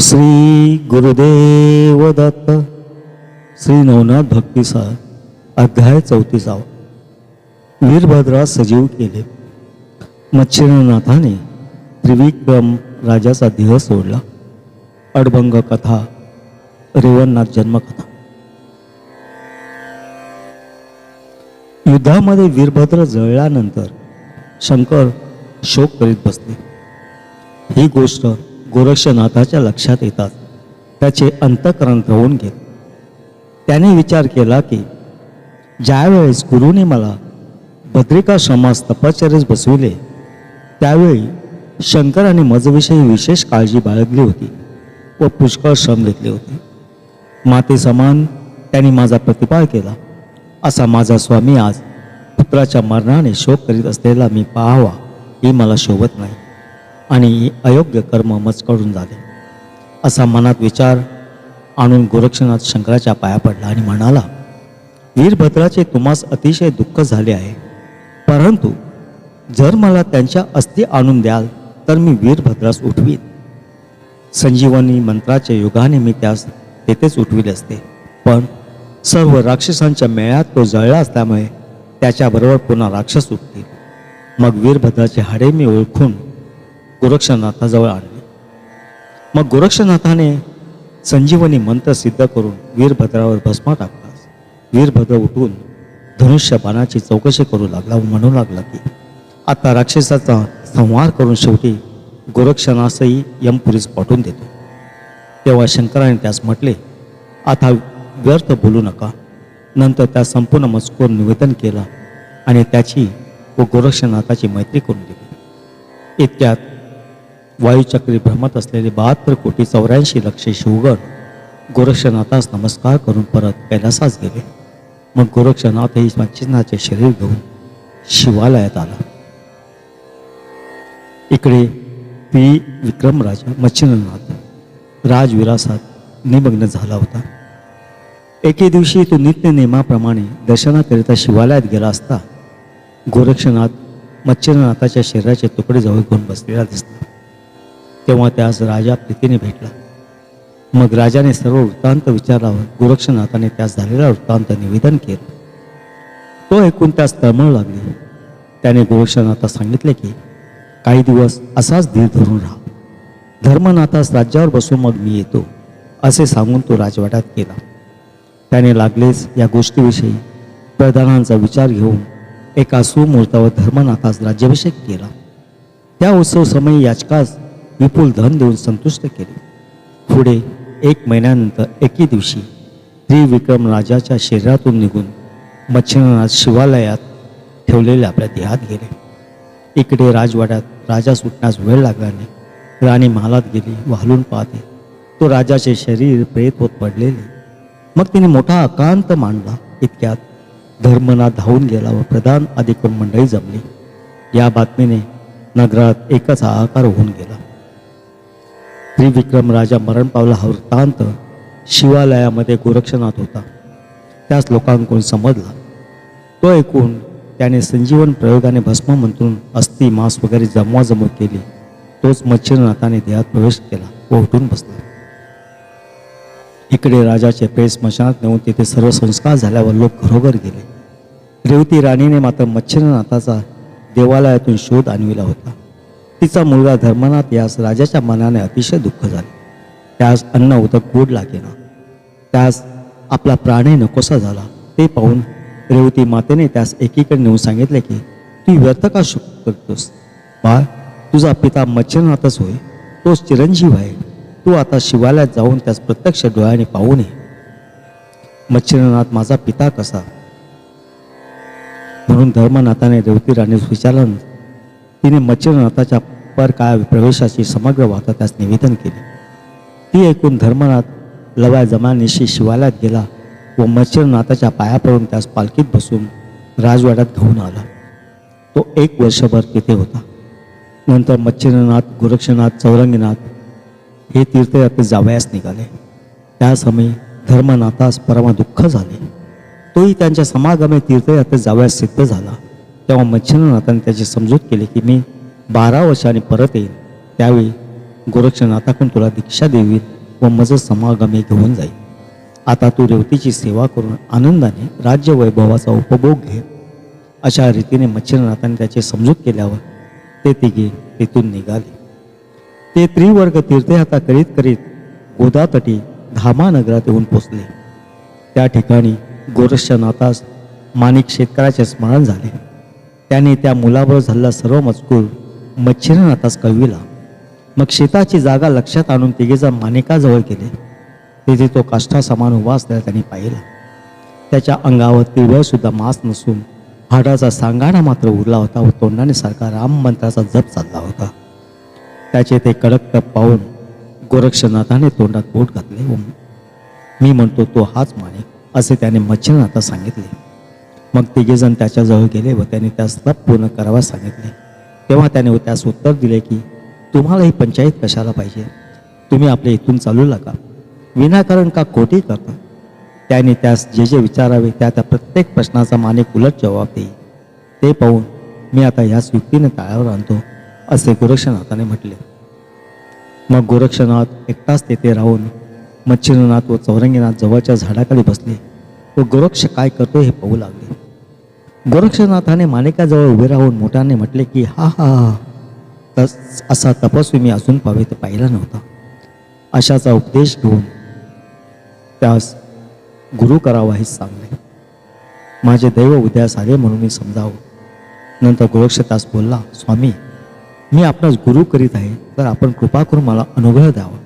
श्री गुरुदेव दत्त श्री नवनाथ भक्तीसा अध्याय चौतीसावा. वीरभद्रा सजीव केले. मच्छिरनाथाने त्रिविक्रम राजाचा देह सोडला. अडभंग कथा रेवणनाथ जन्मकथा. युद्धामध्ये वीरभद्र जळल्यानंतर शंकर शोक करीत बसले. ही गोष्ट गोरक्षनाथाच्या लक्षात येतात. त्याचे अंतकरण होऊन गेले. त्याने विचार केला की ज्यावेळेस गुरुने मला बद्रिकाश्रमास तपश्चर्यास बसविले त्यावेळी शंकराने मजविषयी विशेष काळजी बाळगली होती व पुष्कळ श्रम घेतले होते. माते समान त्यांनी माझा प्रतिपाळ केला. असा माझा स्वामी आज पुत्राच्या मरणाने शोक करीत असलेला मी पाहावा ही मला शोभत नाही. आणि अयोग्य कर्म मजकडून झाले. असा मनात विचार आणून गोरक्षनाथ शंकराच्या पाया पडला आणि म्हणाला वीरभद्राचे तुम्हास अतिशय दुःख झाले आहे. परंतु जर मला त्यांच्या अस्थि आणून द्याल तर मी वीरभद्रास उठवीन. संजीवनी मंत्राच्या युगाने मी त्यास तेथेच उठविले असते. पण सर्व राक्षसांच्या मेळ्यात तो जळला असल्यामुळे त्याच्याबरोबर पुन्हा राक्षस उठतील. मग वीरभद्राचे हाडे मी ओळखून गोरक्षनाथाजवळ आणले मग गोरक्षनाथाने संजीवनी मंत्र सिद्ध करून वीरभद्रावर भस्मा टाकलास वीरभद्र उठून धनुष्य बाणाची चौकशी करू लागला व म्हणू लागला की आता राक्षसाचा संहार करून शेवटी गोरक्षनासही यमपुरीस पाठवून देतो. तेव्हा शंकराने त्यास म्हटले आता व्यर्थ बोलू नका. नंतर त्या संपूर्ण मजकूर निवेदन केला आणि त्याची व गोरक्षनाथाची मैत्री करून दिली. इतक्यात वायुचक्री भ्रमत असलेले बहात्तर कोटी चौऱ्याऐंशी लक्ष शिवगण गोरक्षनाथास नमस्कार करून परत कैलासास गेले. मग गोरक्षनाथ मच्छिन्नाचे शरीर घेऊन शिवालयात आला. इकडे पी. विक्रमराजा मच्छिंद्रनाथ राजविरासात निमग्न झाला होता. एके दिवशी तो नित्य नेमाप्रमाणे दर्शनाकरिता शिवालयात गेला असता गोरक्षनाथ मच्छिंद्रनाथाच्या शरीराचे तुकडे जवळ घेऊन बसलेला दिसला. तेव्हा त्यास राजा प्रीतीने भेटला. मग राजाने सर्व वृत्तांत विचारल्यावर गोरक्षनाथाने त्यास झालेला वृत्तांत निवेदन केलं. तो ऐकून त्यास तळमळ लागली. त्याने गोरक्षनाथास सांगितले की काही दिवस असाच धीर धरून राहा. धर्मनाथास राज्यावर बसून मग मी येतो असे सांगून तो राजवाड्यात गेला. त्याने लागलेच या गोष्टीविषयी प्रधानांचा विचार घेऊन एका सुमुहूर्तावर धर्मनाथास राज्याभिषेक केला. त्या उत्सव समयी याचकास विपुल धन देऊन संतुष्ट केले. पुढे एक महिन्यानंतर एके दिवशी त्रिविक्रम राजाच्या शरीरातून निघून मच्छिंद्रनाथ शिवालयात ठेवलेले आपल्या देहात गेले. इकडे राजवाड्यात राजा सुटण्यास वेळ लागल्याने राणी महालात गेली वाहलून पाहते. तो राजाचे शरीर प्रेत होत पडलेले. मग तिने मोठा अकांत मांडला. इतक्यात धर्मना धावून गेला व प्रधान अधिकृत मंडळी जमली. या बातमीने नगरात एकच हाहाकार होऊन गेला. त्रिविक्रम राजा मरण पावला हा वृत्तांत शिवालयामध्ये गोरक्षनाथ होता. त्याच लोकांकडून समजला. तो ऐकून त्याने संजीवन प्रयोगाने भस्म म्हणून अस्थि मांस वगैरे जमवाजमव केली. तोच मच्छिरनाथाने देहात प्रवेश केला व उठून बसला. इकडे राजाचे प्रेस स्मशानात नेऊन तिथे सर्व संस्कार झाल्यावर लोक घरोघर गेले. रेवती राणीने मात्र मच्छिरनाथाचा देवालयातून शोध आणविला होता. तिचा मुलगा धर्मनाथ यास राजाच्या मनाने अतिशय दुःख झाले. त्यास अन्न उदक गोड लागेना त्यास आपला प्राणही नकोसा झाला. ते पाहून रेवती मातेने त्यास एकीकडे नेऊन सांगितले की तू व्यर्थ का शोक करतोस? बाळ तुझा पिता मच्छरनाथच होय. तोच चिरंजीव आहे. तू आता शिवालयात जाऊन त्यास प्रत्यक्ष डोळ्याने पाहू नये. मच्छिरनाथ माझा पिता कसा? म्हणून धर्मनाथाने रेवती राणीस विचारलं तिने मच्छरनाथाच्या परकाय प्रवेशाची समग्र वार्ता त्यास निवेदन केली. ती ऐकून धर्मनाथ लवा जमानिशी शिवालयात गेला व मच्छरनाथाच्या पाया पडून त्यास पालखीत बसून राजवाड्यात घेऊन आला. तो एक वर्षभर तिथे होता. नंतर मच्छिरनाथ गोरक्षनाथ चौरंगीनाथ हे तीर्थयात्रे जावयास निघाले. त्या समयी धर्मनाथास परमा दुःख झाले. तोही त्यांच्या समागमे तीर्थयात्रे जावयास सिद्ध झाला. तेव्हा मच्छिंद्रनाथाने त्याची समजूत केली की मी बारा वर्षांनी परत येईन. त्यावेळी गोरक्षनाथाकडून तुला दीक्षा देवी व मज समागमे घेऊन जाईल आता तू रेवतीची सेवा करून आनंदाने राज्य वैभवाचा उपभोग घे. अशा रीतीने मच्छिंद्रनाथाने त्याची समजूत केल्यावर ते तिघे तेथून निघाले. ते त्रिवर्ग तीर्थयात्रा करीत करीत गोदातटी धामानगरात येऊन पोचले. त्या ठिकाणी गोरक्षनाथास माणिक शेतकऱ्याचे स्मरण झाले. त्याने त्या मुलावर झालेला सर्व मजकूर मच्छिरनाथास कळविला. मग शेताची जागा लक्षात आणून तिघेजण मानिकाजवळ गेले. तेथे तो काष्ठा समान उभा असलेला त्यांनी पाहिला. त्याच्या अंगावर तिळवळ सुद्धा मास नसून हाडाचा सांगाडा मात्र उरला होता व तोंडाने सारखा राम मंत्राचा जप चालला होता. त्याचे ते कडक टप पाहून गोरक्षनाथाने तोंडात बोट घातले व मी म्हणतो तो हाच माने असे त्याने मच्छिंद्रनाथास सांगितले. मग तिघेजण त्याच्याजवळ गेले व त्याने त्यास तप पूर्ण करावा सांगितले. तेव्हा त्याने त्यास उत्तर दिले की तुम्हाला ही पंचायत कशाला पाहिजे? तुम्ही आपल्या इथून चालू लागा विनाकारण का खोटी करता? त्याने त्यास जे जे विचारावे त्या त्या प्रत्येक प्रश्नाचा मानिक उलट जबाब देई. ते पाहून मी आता ह्याच युक्तीने ताळावर आणतो असे गोरक्षनाथाने म्हटले. मग गोरक्षनाथ एकटाच तेथे राहून मच्छिंद्रनाथ व चौरंगीनाथ जवळच्या झाडाखाली बसले. व गोरक्ष काय करतो हे पाहू लागले. गोरक्षनाथाने माणिकाजवळ उभे राहून मोठ्याने म्हटले की हा हा हा. तस असा तपस्वी मी अजून पावे पाहिला नव्हता. अशाचा उपदेश घेऊन त्यास गुरु करावा हेच सांगले. माझे दैव उद्यास आले म्हणून मी समजावं. नंतर गोरक्ष त्यास बोलला स्वामी मी आपणास गुरु करीत आहे तर आपण कृपा करून मला अनुग्रह द्यावा.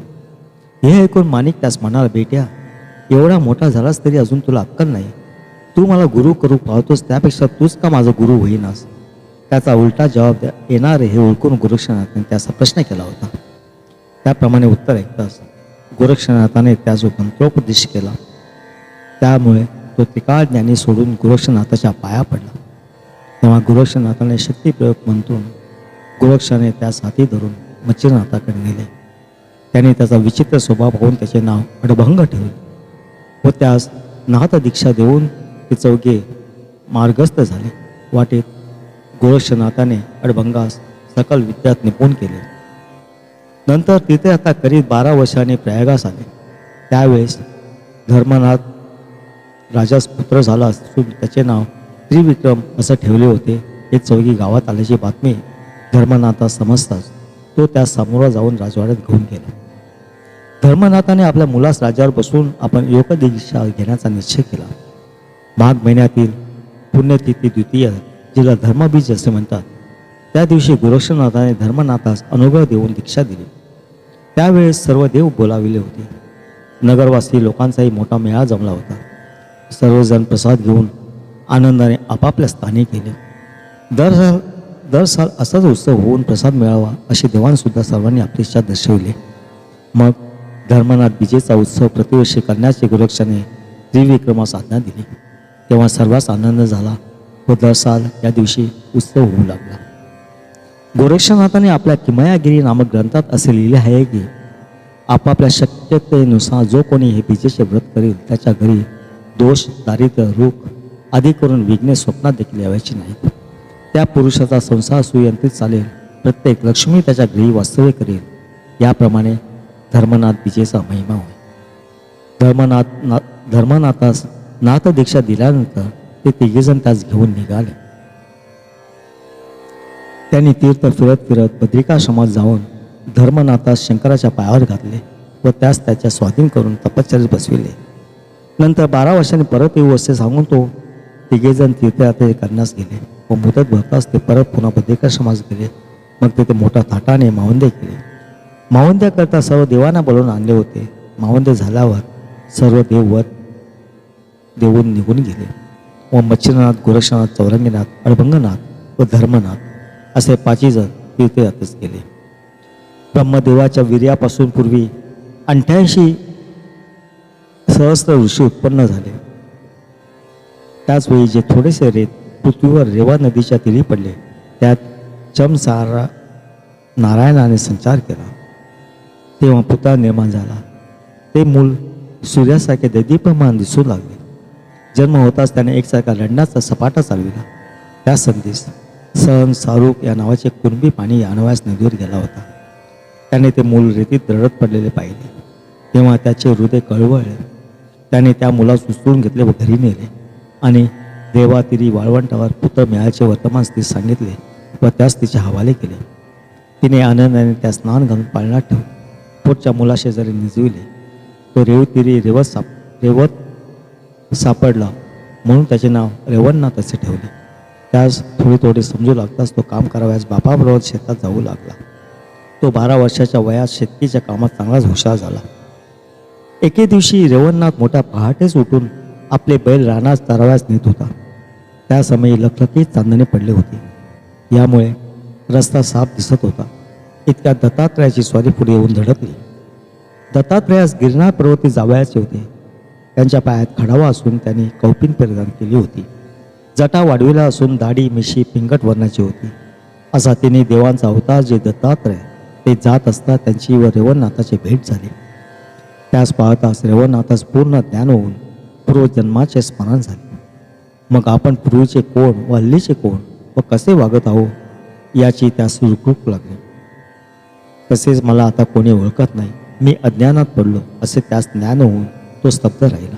हे ऐकून माणिक त्यास म्हणाला बेट्या एवढा मोठा झालास तरी अजून तुला अक्कल नाही. तू मला गुरु करू पाहतोस त्यापेक्षा तूच का माझा गुरु होईनास? त्याचा उलटा जबाब द्या. येणार हे ओळखून गुरुक्षनाथाने त्याचा प्रश्न केला होता. त्याप्रमाणे उत्तर ऐकताच गोरक्षनाथाने त्यास मंत्रोपदेश केला. त्यामुळे तो तिकाळ ज्ञानी सोडून गोरक्षनाथाच्या पाया पडला. तेव्हा गोरक्षनाथाने शक्तिप्रयोग म्हणतून गोरक्षाने त्यास हाती धरून मच्छिंद्रनाथाकडे नेले. त्याने त्याचा विचित्र स्वभाव पाहून त्याचे नाव अडभंग ठेवले. व त्यास नाथ दीक्षा देऊन ते चौघे मार्गस्थ झाले. वाटेत गोरक्षनाथाने अडभंगास सकल विद्यात निपुण केले. नंतर तिथे आता करीत बारा वर्षांनी प्रयागास आले. त्यावेळेस धर्मनाथ राजास पुत्र झाला असून त्याचे नाव त्रिविक्रम असं ठेवले होते. हे चौघी गावात आल्याची बातमी धर्मनाथास समजताच तो त्या सामोरा जाऊन राजवाड्यात घेऊन गेला. धर्मनाथाने आपल्या मुलास राज्यावर बसून आपण योग दीक्षा घेण्याचा निश्चय केला. माघ महिन्यातील पुण्यतिथी द्वितीय जिला धर्मबीज असे म्हणतात. त्या दिवशी गोरक्षनाथाने धर्मनाथास अनुग्रह देऊन दीक्षा दिली. त्यावेळेस सर्व देव बोलाविले होते. नगरवासी लोकांचाही मोठा मेळा जमला होता. सर्वजण प्रसाद घेऊन आनंदाने आपापल्या स्थानी गेले. दर साल दर साल असाच उत्सव होऊन प्रसाद मिळावा अशी देवांसुद्धा सर्वांनी आपली इच्छा दर्शविली. मग धर्मनाथ विजेचा उत्सव प्रतिवर्षी करण्याची गोरक्षाने त्रिविक्रमा साधना दिली. तेव्हा सर्वांस आनंद झाला व दर साल या दिवशी उत्सव होऊ लागला. गोरक्षनाथाने आपल्या किमयागिरी नामक ग्रंथात असे लिहिले आहे की आपापल्या शक्यतेनुसार जो कोणी हे बीजेचे व्रत करेल त्याच्या घरी दोष दारिद्र्य रुख आदी करून विघ्ने स्वप्नात देखील यावायची नाहीत. त्या पुरुषाचा संसार सुयंत्रित चालेल. प्रत्येक लक्ष्मी त्याच्या घरी वास्तव्य करेल. याप्रमाणे धर्मनाथ विजेचा महिमा होय. धर्मनाथ ना धर्मनाथास नाथ दीक्षा दिल्यानंतर ते तिघेजण त्यास घेऊन निघाले. त्यांनी तीर्थ फिरत फिरत बद्रिकाश्रमात जाऊन धर्मनाथास शंकराच्या पायावर घातले व त्यास त्याच्या स्वाधीन करून तपश्चर्यात बसविले. नंतर बारा वर्षांनी परत येऊ असे सांगून तो तिघेजण तीर्थयात्रे करण्यास गेले व मुदत भरताच ते परत पुन्हा बद्रिकाश्रमास गेले. मग तेथे मोठ्या थाटाने मावंदे केले. मावंद्याकरता सर्व देवांना बोलवून आणले होते. मावंदे झाल्यावर सर्व देववर देऊन निघून गेले. व मच्छिंद्रनाथ गोरक्षनाथ चौरंगीनाथ अडभंगनाथ व धर्मनाथ असे पाचही जण तीर्थयात्रेस गेले. ब्रह्मदेवाच्या वीर्यापासून पूर्वी अठ्ठ्याऐंशी सहस्त्र ऋषी उत्पन्न झाले. त्याचवेळी जे थोडेसे रेत पृथ्वीवर रेवा नदीच्या तिरी पडले त्यात चमसारा नारायणाने संचार केला. तेव्हा पुतळा निर्माण झाला. ते मूल सूर्यासारखे दैदीप्रमाण दिसू लागले. जन्म होताच त्याने एकसारखा लढण्याचा सपाटा चालविला. त्या संधीस सण सारूक या नावाचे कुणबी पाणी आणवयास नदीवर गेला होता. त्याने ते मूल रेतीत दरडत पडलेले पाहिले. तेव्हा त्याचे हृदय कळवळले. त्याने त्या मुलास उचलून घेतले व घरी नेले. आणि देवातिरी वाळवंटावर पुत्र मिळायचे वर्तमान स्थिती सांगितले व त्यास तिचे हवाले केले. तिने आनंदाने त्या स्नान घालून पाळण्यात ठेवले. पोटच्या मुलाशेजारी निजविले तो रेवतिरी रेवत साप रेवत सापडला. म्हणून त्याचे नाव रेवणनाथ असे ठेवले. त्यास थोडी थोडी समजू लागताच तो काम करावयास बापाबरोबर शेतात जाऊ लागला. तो बारा वर्षाच्या वयात शेतीच्या कामात चांगलाच हुशार झाला. एके दिवशी रेवणनाथ मोठ्या पहाटेच उठून आपले बैल रानास तरावयास नेत होता. त्या समयी लखलखीत चांदणे पडले होते. यामुळे रस्ता साफ दिसत होता. इतक्या दत्तात्रयाची स्वारी पुढे येऊन धडकली. दत्तात्रयास गिरणार पर्वती जावयाचे होते. त्यांच्या पायात खडावा असून त्यांनी कौपिन परिधान केली होती. जटा वाढविला असून दाढी मिशी पिंगट वर्णाची होती. असा तिने देवांचा अवतार जे दत्तात्रय ते जात असता त्यांची व रेवणनाथाची भेट झाली. त्यास पाहताच रेवणनाथास पूर्ण ज्ञान होऊन पूर्वजन्माचे स्मरण झाले. मग आपण पूर्वीचे कोण व हल्लीचे कोण व कसे वागत आहोत याची त्यास रुकरूक लागली. तसेच मला आता कोणी ओळखत नाही मी अज्ञानात पडलो असे त्यास ज्ञान होऊन तो स्तब्ध राहिला.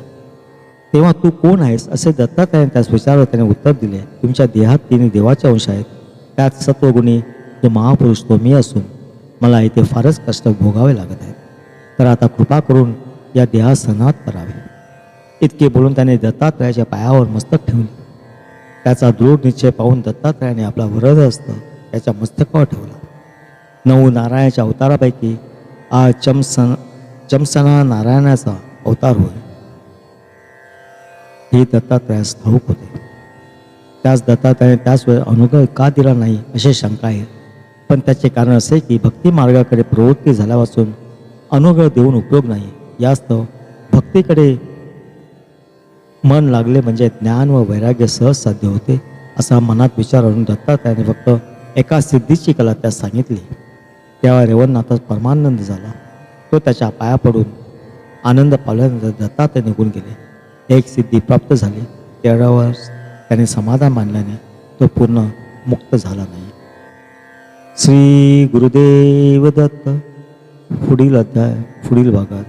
तेव्हा तू कोण आहेस असे दत्तात्रयाने त्यास विचारलं त्याने उत्तर दिले तुमच्या देहात तिने देवाचे अंश आहेत. त्यात सत्वगुणी जो महापुरुष तो मी असून मला इथे फारच कष्ट भोगावे लागत आहेत. तर आता कृपा करून या देहात सनात करावे. इतके बोलून त्याने दत्तात्रयाच्या पायावर मस्तक ठेवले. त्याचा दृढ निश्चय पाहून दत्तात्रयाने आपला वरद असतं त्याच्या मस्तकावर ठेवला. नऊ नारायणाच्या अवतारापैकी आ चमसन चमसना नारायणाचा अवतार होय. हे दत्तात्रयास ठाऊक होते. त्याच दत्तात्रयाने त्याच वेळ अनुग्रह का दिला नाही अशी शंका आहे. पण त्याचे कारण असे की भक्ती मार्गाकडे प्रवृत्ती झाल्यापासून अनुग्रह देऊन उपयोग नाही. यास्तव भक्तीकडे मन लागले म्हणजे ज्ञान व वैराग्य सहज साध्य होते असा मनात विचार आणून दत्तात्रयाने फक्त एका सिद्धीची कला त्यास सांगितली. तेव्हा रेवणनाथास परमानंद झाला. तो त्याच्या पाया पडून आनंद पावल्यानंतर दत्तात्रय निघून गेले. एक सिद्धी प्राप्त झाली. तेरावर त्याने समाधान मानल्याने तो पूर्ण मुक्त झाला नाही. श्री गुरुदेव दत्त पुढील अध्याय पुढील भागात